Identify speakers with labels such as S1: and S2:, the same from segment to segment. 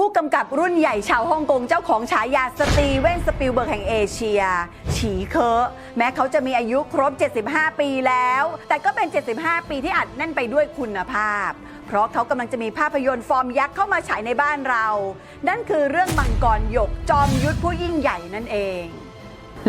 S1: ผู้กำกับรุ่นใหญ่ชาวฮ่องกงเจ้าของฉายาสตีเวนสปิลเบิร์กแห่งเอเชีย ฉีเคอะ แม้เขาจะมีอายุครบ 75 ปีแล้ว แต่ก็เป็น 75 ปีที่อัดแน่นไปด้วยคุณภาพ เพราะเขากำลังจะมีภาพยนตร์ฟอร์มยักษ์เข้ามาฉายในบ้านเรา นั่นคือเรื่องมังกรหยกจอมยุทธผู้ยิ่งใหญ่นั่นเอง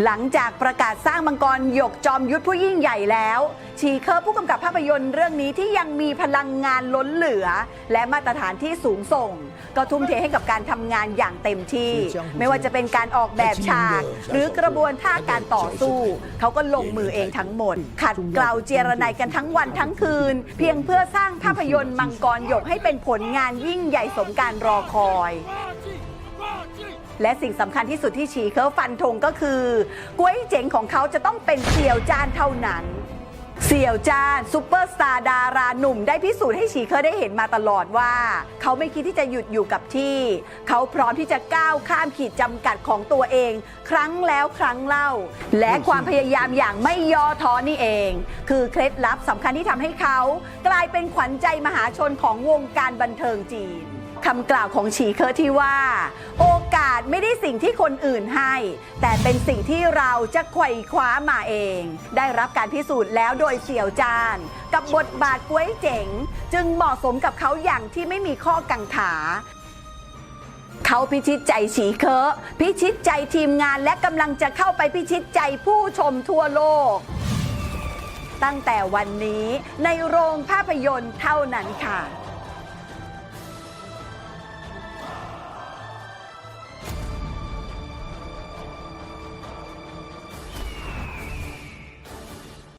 S1: หลังจากประกาศสร้างมังกรหยกจอมยุทธผู้ยิ่งใหญ่แล้วชีเคอร์ผู้กำกับภาพยนตร์เรื่องนี้ที่ยังมีพลังงานล้นเหลือ และมาตรฐานที่สูงส่ง ก็ทุ่มเทให้กับการทำงานอย่างเต็มที่ ไม่ว่าจะเป็นการออกแบบฉาก หรือกระบวนท่าการต่อสู้ เขาก็ลงมือเองทั้งหมด ขัดเกลาเจรไนกันทั้งวันทั้งคืน เพียงเพื่อสร้างภาพยนตร์มังกรหยกให้เป็นผลงานยิ่งใหญ่สมการรอคอย และสิ่งสำคัญที่สุดที่ฉีเขาฟันธงก็คือ ก๋วยเจ๋งของเขาจะต้องเป็นเสี่ยวจานเท่านั้น เสี่ยวจานซูเปอร์สตาร์ดาราหนุ่มได้พิสูจน์ให้ฉีเคอได้เห็นมาตลอดว่า เขาไม่คิดที่จะหยุดอยู่กับที่ เขาพร้อมที่จะก้าวข้ามขีดจำกัดของตัวเอง ครั้งแล้วครั้งเล่า และความพยายามอย่างไม่ย่อท้อนี่เอง คือเคล็ดลับสำคัญที่ทำให้เขา กลายเป็นขวัญใจมหาชนของวงการบันเทิงจีน คำกล่าวของฉีเคอร์ที่ว่า โอกาสไม่ได้สิ่งที่คนอื่นให้ แต่เป็นสิ่งที่เราจะไขว่คว้ามาเอง ได้รับการพิสูจน์แล้วโดยเสี่ยวจาน กับบทบาทก้วยเจ๋ง จึงเหมาะสมกับเขาอย่างที่ไม่มีข้อกังขาเขาพิชิตใจฉีเคอะพิชิตใจทีมงานและกำลังจะเข้าไปพิชิตใจผู้ชมทั่วโลก ตั้งแต่วันนี้ในโรงภาพยนตร์เท่านั้นค่ะ